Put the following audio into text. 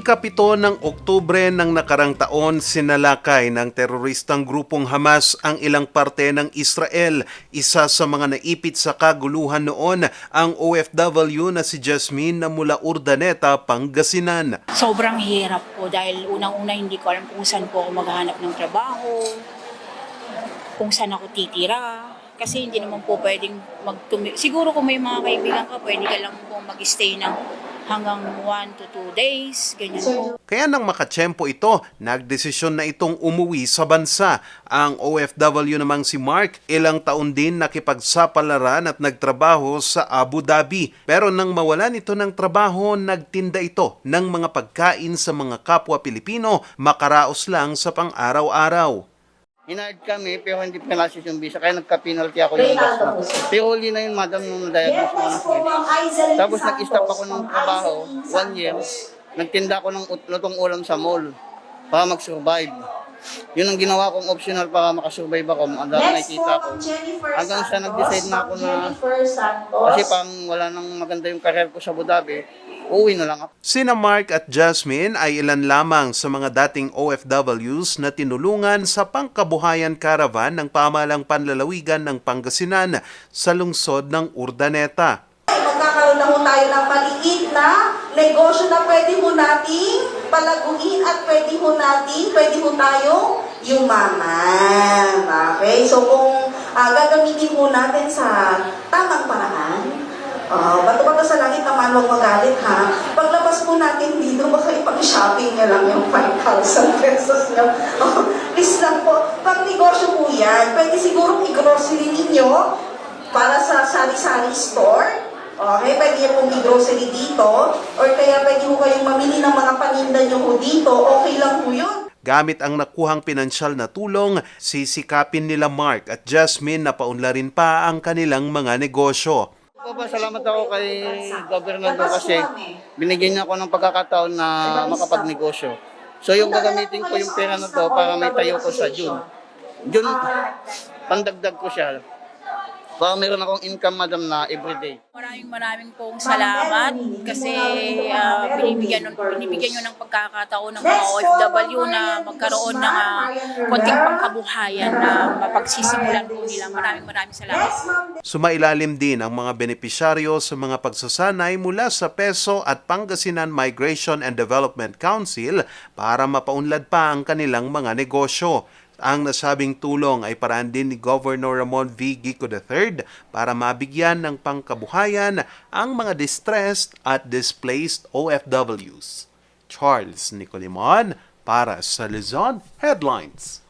Ikapito ng Oktubre ng nakarang taon, sinalakay ng teroristang grupong Hamas ang ilang parte ng Israel. Isa sa mga naipit sa kaguluhan noon ang OFW na si Jasmine na mula Urdaneta, Pangasinan. Sobrang hirap po dahil unang-una hindi ko alam kung saan po ako maghahanap ng trabaho, kung saan ako titira. Kasi hindi naman po pwedeng magtumi... Siguro kung may mga kaibigan ka, pwede ka lang po mag-stay ng hanggang 1 to 2 days, ganyan po. Kaya nang makatsyempo ito, nagdesisyon na itong umuwi sa bansa. Ang OFW namang si Mark, ilang taon din nakipagsapalaran at nagtrabaho sa Abu Dhabi. Pero nang mawalan ito ng trabaho, nagtinda ito ng mga pagkain sa mga kapwa Pilipino, makaraos lang sa pang-araw-araw. Hinard kami pero hindi pinasis yung visa kaya nagka-penalty ako yung na. Pero huli na yun madam nung na-diagnose mo na Tapos nag-stop ako ng trabaho, one year. Nagtinda ako ng ut- lutong ulam sa mall para mag-survive. Yun ang ginawa kong optional para makasurvive ako. Ang dami nakikita ko. Hanggang sa nag-decide na ako na kasi pang wala nang maganda yung career ko sa Abu Dhabi, uuwi na lang ako. Sina Mark at Jasmine ay ilan lamang sa mga dating OFWs na tinulungan sa pangkabuhayan caravan ng pamalang panlalawigan ng Pangasinan sa lungsod ng Urdaneta. magkakaroon na tayo ng maliit na negosyo na pwede ho nating palaguin at pwede ho natin, pwede ho tayong yumaman. Okay? So kung ah, gagamitin ho natin sa tamang paraan, uh, bato-bato sa langit naman huwag magalit ha. Paglabas po natin dito, baka ipag-shopping niya lang yung 5,000 pesos niyo. Please lang po. Pag negosyo po yan, pwede siguro i-grocery ninyo para sa sari-sari store. Okay, pwede niyo pong i-grocery dito. Or kaya pwede mo kayong mamili ng mga paninda niyo po dito. Okay lang po yun. Gamit ang nakuhang pinansyal na tulong, sisikapin nila Mark at Jasmine na paunlarin pa ang kanilang mga negosyo. Papasalamat ako kay Gobernador kasi binigyan niya ako ng pagkakataon na makapagnegosyo. So yung gagamitin ko yung pera na to para may tayo ko sa June. June, pandagdag ko siya. Para meron akong income, madam, na everyday. Maraming maraming pong salamat kasi ah, binibigyan, nun- binibigyan nyo ng pagkakataon ng mga OFW na magkaroon ng ah, konting pangkabuhayan na mapagsisimulan po nila. Maraming maraming salamat. Sumailalim din ang mga benepisyaryo sa mga pagsasanay mula sa PESO at Pangasinan Migration and Development Council para mapaunlad pa ang kanilang mga negosyo. Ang nasabing tulong ay paraan din ni Governor Ramon V. Gico III para mabigyan ng pangkabuhayan ang mga distressed at displaced OFWs. Charles Nicolimon para sa Luzon Headlines.